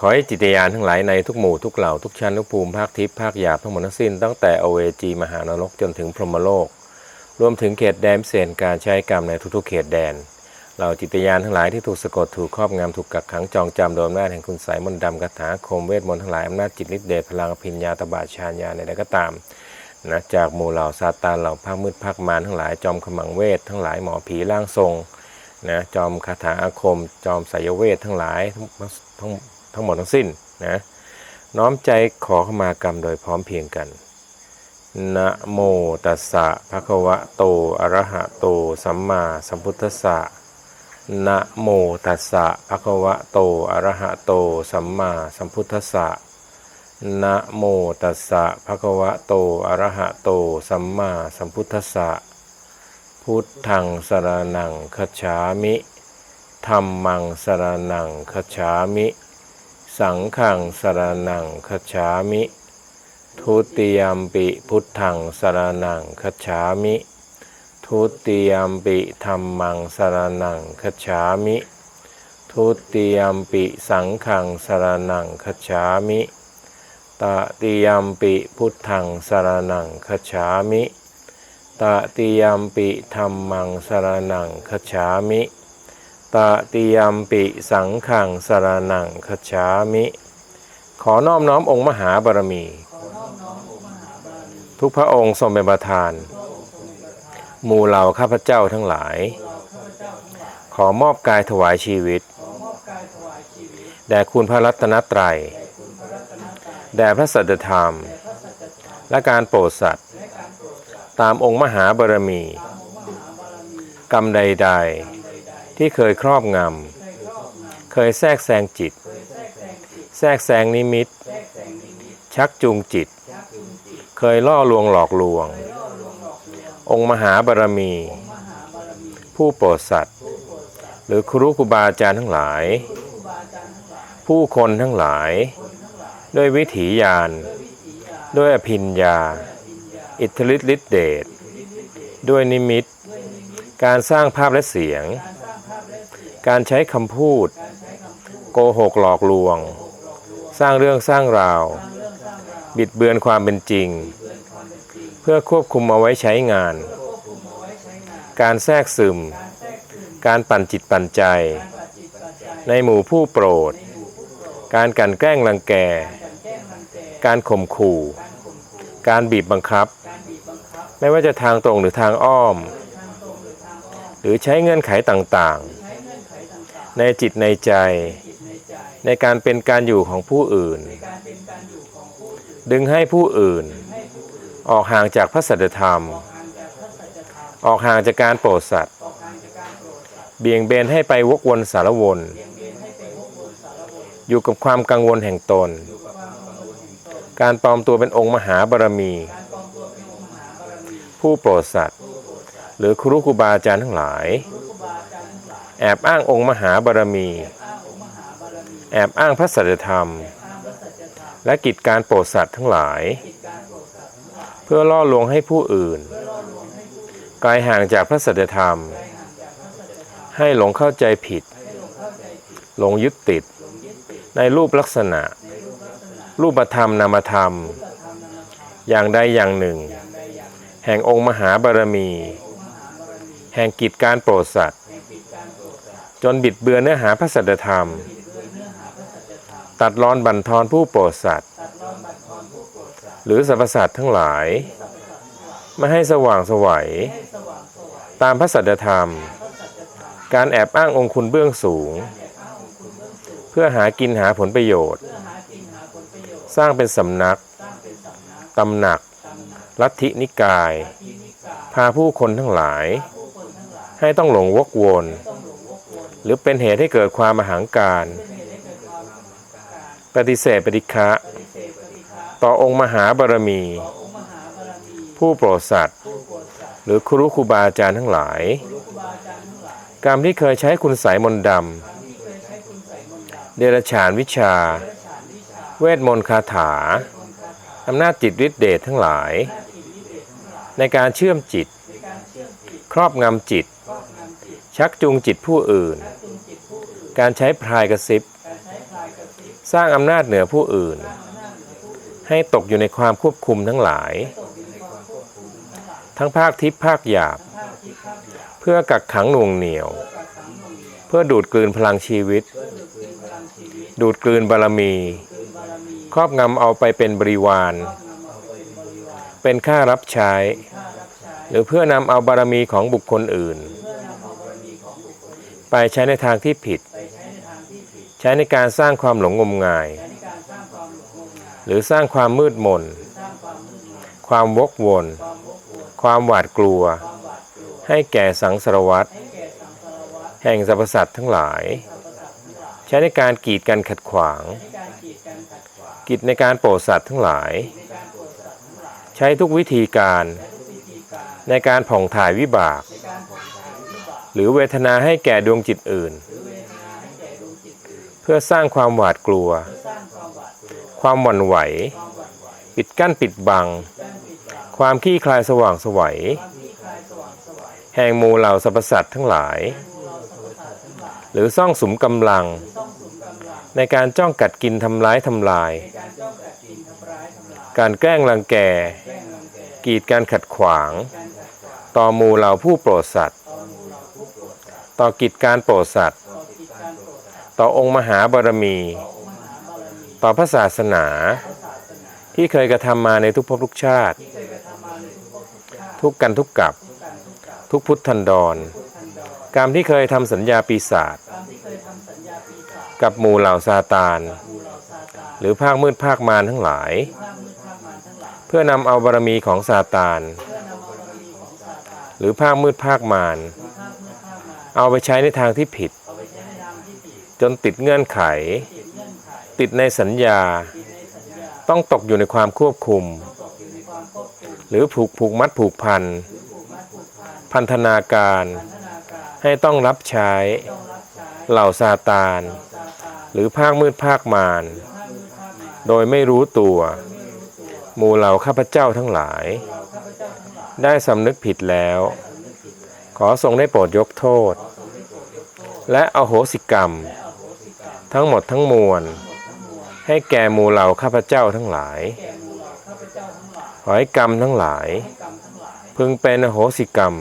ขอให้จิตยานทั้งหลายในทุกหมู่ทุกเหล่าทุกชั้นทุกภูมิภาคทิพย์ภาคหยาบทั้งหมดทั้งสิ้นตั้งแต่อเวจีมหานรกจนถึงพรหมโลก รวมถึงเขตแดนพิเศษการใช้กรรมในทุกๆ เขตแดนเราจิตยานทั้งหลายที่ถูกสะกดถูกครอบงำถูกกักขังจองจำโดยอำนาจแห่งคุณไสยมนต์ดำคาถาคมเวทมนต์ทั้งหลายอำนาจจิตฤทธิ์เดชพลังอภิญญาตบะชาญญาในใดก็ตามนะจากหมู่เหล่าซาตานเหล่าภาคมืดภาคมารทั้งหลายจอมขมังเวททั้งหลายหมอผีร่างทรงนะจอมคาถาอาคม จอมไสยเวททั้งหลายทั้งทั้ง ทั้งหมดทั้งสิ้นนะน้อมใจขอขมากรรมโดยพร้อมเพียงกันนะโมตัสสะภะคะวะโตอะระหะโตสัมมาสัมพุทธัสสะนะโมตัสสะภะคะวะโตอะระหะโตสัมมาสัมพุทธัสสะนะโมตัสสะภะคะวะโตอะระหะโตสัมมาสัมพุทธัสสะพุทธังสรณังคัจฉามิธัมมังสรณังคัจฉามิ สังฆังสรณังคัจฉามิ ทุติยมปิพุทธังสรณังคัจฉามิ ทุติยมปิธรรมังสรณังคัจฉามิ ทุติยมปิสังฆังสรณังคัจฉามิ ตติยมปิพุทธังสรณังคัจฉามิ ตติยมปิธรรมังสรณังคัจฉามิ ตติยมปิสังฆังสารณังคัจฉามิ ขอน้อมน้อมองค์มหาบารมี ทุกพระองค์ทรงเป็นประธาน หมู่เหล่าข้าพเจ้าทั้งหลาย ขอมอบกายถวายชีวิต แด่คุณพระรัตนตรัย แด่พระสัจธรรม และการโปรดสัตว์ตามองค์มหาบารมี กรรมใด ๆ ที่เคยครอบงำ เคยแทรกแซงจิต แทรกแซงนิมิต ชักจูงจิต เคยล่อลวงหลอกลวง องค์มหาบารมี ผู้โปรดสัตว์ หรือครูครูบาอาจารย์ทั้งหลาย ผู้คนทั้งหลาย ด้วยวิถีญาณด้วยอภิญญาอิทธิฤทธิฤทธิเดชด้วยนิมิต การสร้างภาพและเสียง การใช้คำพูด โกหกหลอกลวง สร้างเรื่องสร้างราว บิดเบือนความเป็นจริง เพื่อควบคุมเอาไว้ใช้งาน การแทรกซึม การปั่นจิตปั่นใจ ในหมู่ผู้โปรด การกันแกล้งรังแก การข่มขู่ การบีบบังคับ ไม่ว่าจะทางตรงหรือทางอ้อม หรือใช้เงื่อนไขต่างๆ ในจิตในใจ ในการเป็นการอยู่ของผู้อื่น ดึงให้ผู้อื่น ออกห่างจากพระสัจธรรม ออกห่างจากการโปรดสัตว์เบี่ยงเบนให้ไปวกวนสารวน อยู่กับความกังวลแห่งตน การปลอมตัวเป็นองค์มหาบารมี ผู้โปรดสัตว์ หรือครูครูบาอาจารย์ทั้งหลาย แอบอ้างองค์มหาบารมี แอบอ้างพระสัจธรรม และกิจการโปรดสัตว์ทั้งหลาย เพื่อล่อลวงให้ผู้อื่นไกลห่างจากพระสัจธรรม ให้หลงเข้าใจผิด หลงยึดติด ในรูปลักษณะ รูปธรรมนามธรรม อย่างใดอย่างหนึ่ง แห่งองค์มหาบารมี แห่งกิจการโปรดสัตว์ จนบิดเบือนเนื้อหาพระสัจธรรม ตัดรอนบั่นทอนผู้โปรดสัตว์ หรือสรรพสัตว์ทั้งหลาย ไม่ให้สว่างสวัย ตามพระสัจธรรม การแอบอ้างองค์คุณเบื้องสูง เพื่อหากินหาผลประโยชน์ สร้างเป็นสำนักตำหนัก ลัทธินิกาย พาผู้คนทั้งหลาย ให้ต้องหลงวกวน หรือเป็นเหตุให้เกิดความมหังการ ปฏิเสธปฏิฆะต่อองค์มหาบารมี ผู้โปรดสัตว์ หรือครูครูบาอาจารย์ทั้งหลาย กรรมที่เคยใช้คุณสายมนต์ดำเดรัจฉานวิชา เวทมนต์คาถาอำนาจจิตฤทธิเดชทั้งหลาย ในการเชื่อมจิต ครอบงำจิต ชักจูงจิตผู้อื่น การใช้พรายกระซิบ สร้างอำนาจเหนือผู้อื่น ให้ตกอยู่ในความควบคุมทั้งหลาย ทั้งภาคทิพย์ภาคหยาบ เพื่อกักขังหน่วงเหนียว เพื่อดูดกลืนพลังชีวิต ดูดกลืนบารมี ครอบงำเอาไปเป็นบริวาร เป็นค่ารับใช้ หรือเพื่อนำเอาบารมีของบุคคลอื่น ไปใช้ในทางที่ผิด ใช้ในการสร้างความหลงงมงาย หรือสร้างความมืดมน ความวกวน ความหวาดกลัว ให้แก่สังสารวัตรแห่งสรรพสัตว์ทั้งหลาย ใช้ในการกีดกันขัดขวาง กิจในการโปรดสัตว์ทั้งหลาย ใช้ทุกวิธีการในการผ่องถ่ายวิบาก หรือเวทนาให้แก่ดวงจิตอื่น เพื่อสร้างความหวาดกลัว ความหวั่นไหว ปิดกั้นปิดบัง ความขี้คลายสว่างสวัย แห่งมูเหล่าสรรพสัตว์ทั้งหลาย หรือซ่องสุมกำลัง ในการจ้องกัดกินทำร้ายทำลาย การแกล้งรังแก กีดการขัดขวาง ต่อมูเหล่าผู้โปรดสัตว ต่อกิจการโปรดสัตว์ ต่อองค์มหาบารมี ต่อพระศาสนา ที่เคยกระทำมาในทุกภพทุกชาติ ทุกกันทุกกับ ทุกพุทธันดร กรรมที่เคยทำสัญญาปีศาจกับหมู่เหล่าซาตาน หรือภาคมืดภาคมารทั้งหลาย เพื่อนำเอาบารมีของซาตาน หรือภาคมืดภาคมาร เอาไปใช้ในทางที่ผิด จนติดเงื่อนไข ติดในสัญญา ต้องตกอยู่ในความควบคุม หรือผูกผูกมัดผูกพัน พันธนาการ ให้ต้องรับใช้ เหล่าซาตาน หรือภาคมืดภาคมาร โดยไม่รู้ตัวหมู่เหล่าข้าพเจ้าทั้งหลาย ได้สำนึกผิดแล้ว ขอทรงได้โปรดยกโทษ และอโหสิกรรม ทั้งหมดทั้งมวล ให้แก่หมู่เหล่าข้าพเจ้าทั้งหลาย ขอให้กรรมทั้งหลาย พึงเป็นอโหสิกรรม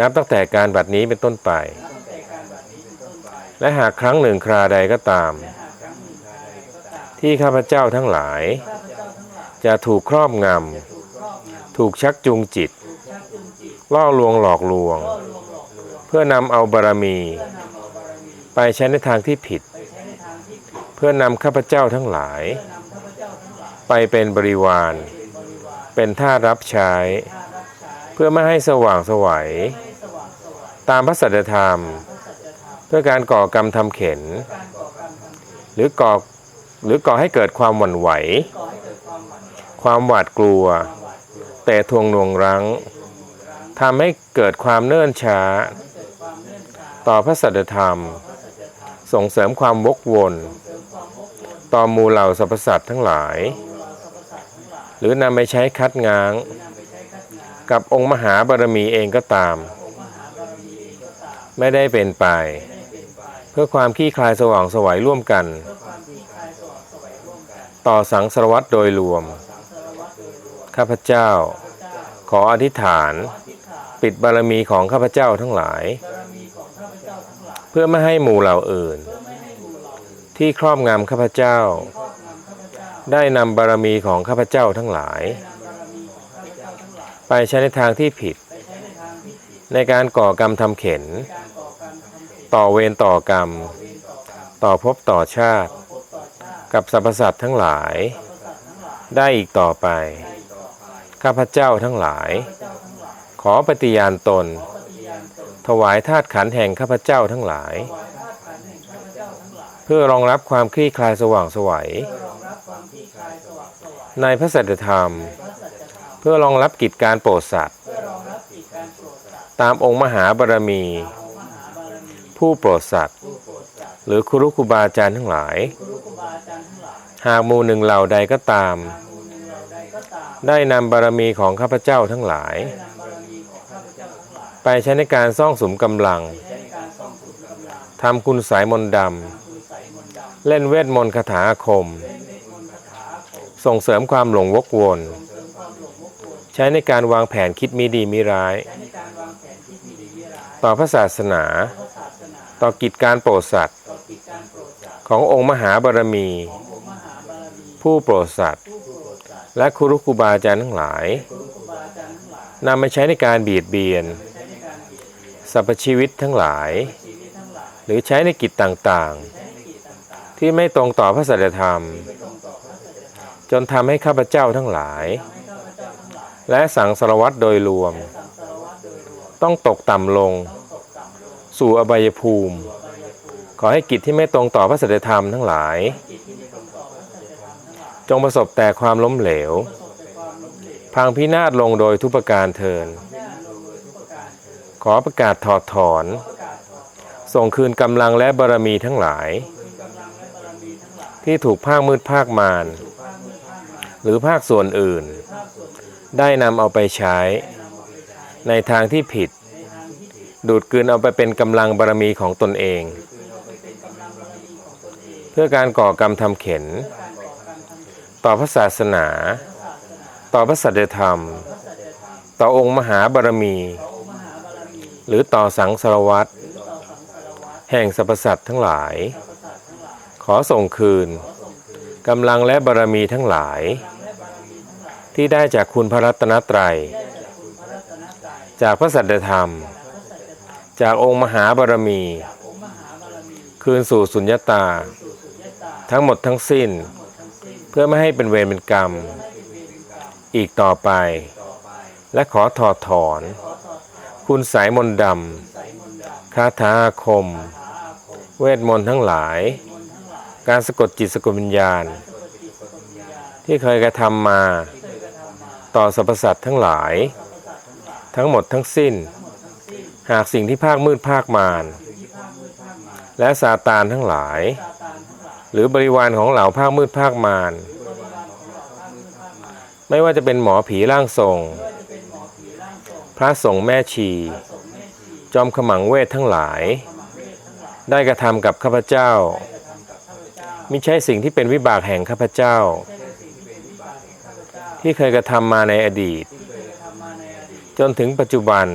นับตั้งแต่การบัดนี้เป็นต้นไป และหากครั้งหนึ่งคราใดก็ตาม ที่ข้าพเจ้าทั้งหลาย จะถูกครอบงำ ถูกชักจูงจิต ล่อลวงหลอกลวง เพื่อนำเอาบารมี ไปใช้ในทางที่ผิด เพื่อนำข้าพเจ้าทั้งหลาย ไปเป็นบริวาร เป็นท่ารับใช้ เพื่อไม่ให้สว่างสวัย ตามพระสัจธรรม เพื่อการก่อกรรมทำเข็น หรือก่อหรือก่อให้เกิดความหวั่นไหว ความหวาดกลัว แต่ทวงหน่วงรั้ง ทำให้เกิดความเนิ่นช้า ต่อพระสัจธรรม ส่งเสริมความวกวน ต่อหมู่เหล่าสรรพสัตว์ทั้งหลาย หรือนำไปใช้คัดง้าง กับองค์มหาบารมีเองก็ตาม ไม่ได้เป็นไป เพื่อความขี้คลายสว่างไสวัยร่วมกัน ต่อสังสารวัตรโดยรวม ข้าพเจ้า ขออธิษฐาน ปิดบารมีของข้าพเจ้าทั้งหลาย เพื่อไม่ให้หมู่เหล่าอื่น ที่ครอบงำข้าพเจ้า ได้นำบารมีของข้าพเจ้าทั้งหลาย ไปใช้ในทางที่ผิด ในการก่อกรรมทำเข็น ต่อเวรต่อกรรม ต่อภพต่อชาติ กับสรรพสัตว์ทั้งหลาย ได้อีกต่อไป ข้าพเจ้าทั้งหลาย ขอปฏิญาณตน ถวายธาตุขันแห่งข้าพเจ้าทั้งหลาย เพื่อรองรับความคลี่คลายสว่างสวัย ในพระสัจธรรม เพื่อรองรับกิจการโปรดสัตว์ ตามองค์มหาบารมี ผู้โปรดสัตว์ หรือครุครูบาอาจารย์ทั้งหลาย หากมูหนึ่งเหล่าใดก็ตามได้นำบารมีของข้าพเจ้าทั้งหลาย ไปใช้ในการซ่องสมกำลังทำคุณสายมนต์ดำ เล่นเวทมนต์คาถาคม ส่งเสริมความหลงวกวน ใช้ในการวางแผนคิดมีดีมีร้าย ต่อพระศาสนา ต่อกิจการโปรดสัตว์ ขององค์มหาบารมี ผู้โปรดสัตว์ และครูครูบาอาจารย์ทั้งหลายนำมาใช้ในการบีดเบียน สรรพชีวิตทั้งหลาย หรือใช้ในกิจต่างๆ ที่ไม่ตรงต่อพระสัจธรรม จนทำให้ข้าพเจ้าทั้งหลาย และสังสารวัตรโดยรวม ต้องตกต่ำลง สู่อบายภูมิ ขอให้กิจที่ไม่ตรงต่อพระสัจธรรมทั้งหลาย จงประสบแต่ความล้มเหลว พังพินาศลงโดยทุกประการเทิน ขอประกาศถอดถอน ส่งคืนกำลังและบารมีทั้งหลาย ที่ถูกภาคมืดภาคมารหรือภาคส่วนอื่น ได้นำเอาไปใช้ ในทางที่ผิด ดูดกลืนเอาไปเป็นกำลังบารมีของตนเอง เพื่อการก่อกรรมทำเข็น ต่อพระศาสนา ต่อพระสัจธรรม ต่อองค์มหาบารมี หรือต่อสังสารวัตรแห่งสรรพสัตว์ทั้งหลาย ขอส่งคืนกำลังและบารมีทั้งหลาย ที่ได้จากคุณพระรัตนตรัย จากพระสัจธรรม จากองค์มหาบารมี คืนสู่สุญญตา ทั้งหมดทั้งสิ้น เพื่อไม่ให้เป็นเวรเป็นกรรม อีกต่อไป และขอถอดถอน คุณสายมนต์ดำคาถาอาคม เวทมนต์ทั้งหลาย การสะกดจิตสะกดวิญญาณ ที่เคยกระทำมา ต่อสรรพสัตว์ทั้งหลาย ทั้งหมดทั้งสิ้น หากสิ่งที่ภาคมืดภาคมารและซาตานทั้งหลาย หรือบริวารของเหล่าภาคมืดภาคมารไม่ว่าจะเป็นหมอผีร่างทรง ระสงฆ์แม่ชี จอมขมังเวททั้งหลาย ได้กระทำกับข้าพเจ้ามิใช่สิ่งที่เป็นวิบากแห่งข้าพเจ้า ที่เคยกระทำมาในอดีต จนถึงปัจจุบัน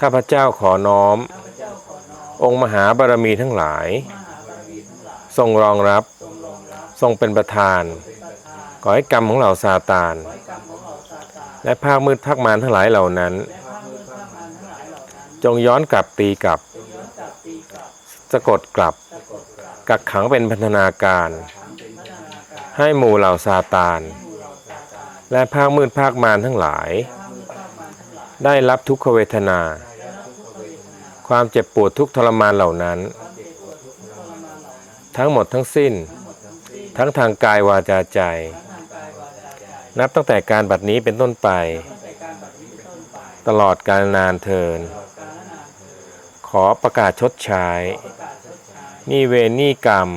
ข้าพเจ้าขอน้อม องค์มหาบารมีทั้งหลาย ทรงรองรับ ทรงเป็นประธาน ขอให้กรรมของเหล่าซาตาน และภาคมืดภาคมารทั้งหลายเหล่านั้น จงย้อนกลับตีกลับ สะกดกลับ กักขังเป็นพันธนาการ ให้หมู่เหล่าซาตาน และภาคมืดภาคมารทั้งหลาย ได้รับทุกขเวทนา ความเจ็บปวดทุกทรมานเหล่านั้น ทั้งหมดทั้งสิ้น ทั้งทางกายวาจาใจ นับตั้งแต่การบัดนี้เป็นต้นไป ตลอดกาลนานเทิน ขอประกาศชดใช้หนี่เวนี่กรรม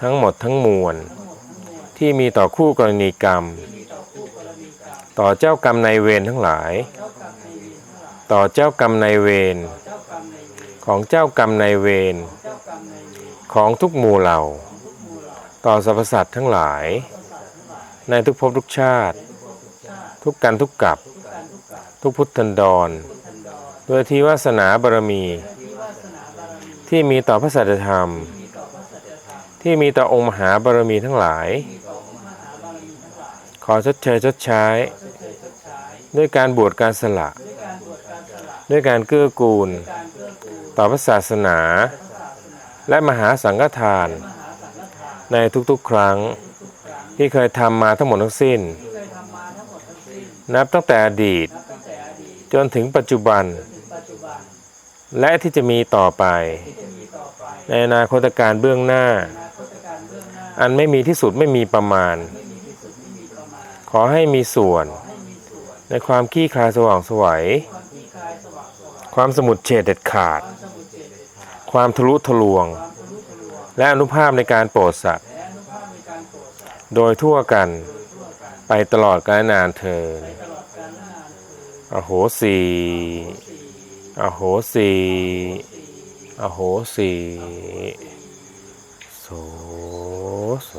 ทั้งหมดทั้งมวล ที่มีต่อคู่กรณีกรรม ต่อเจ้ากรรมนายเวรทั้งหลาย ต่อเจ้ากรรมนายเวรของเจ้ากรรมนายเวรของทุกหมู่เหล่า ต่อสรรพสัตว์ทั้งหลาย ในทุกภพทุกชาติ ทุกกันทุกกับ ทุกพุทธันดร โดยที่วาสนาบารมี ที่มีต่อพระสัจธรรม ที่มีต่อองค์มหาบารมีทั้งหลาย ขอชดเชยชดใช้ ด้วยการบวชการสละ ด้วยการเกื้อกูล ต่อพระศาสนา และมหาสังฆทาน ในทุกๆครั้ง ที่เคยทำมาทั้งหมดทั้งสิ้น นับตั้งแต่อดีต จนถึงปัจจุบัน และที่จะมีต่อไป ในอนาคตการเบื้องหน้า อันไม่มีที่สุดไม่มีประมาณ ขอให้มีส่วน ในความขี้คลายสว่างไสวัยความสมุดเฉดเด็ดขาด ความทะลุทะลวง และอนุภาพในการโปรดสัตว์ โดยทั่วกันไปตลอดกาลนานเธอญอโหสีอโหสีอโหสีโสโส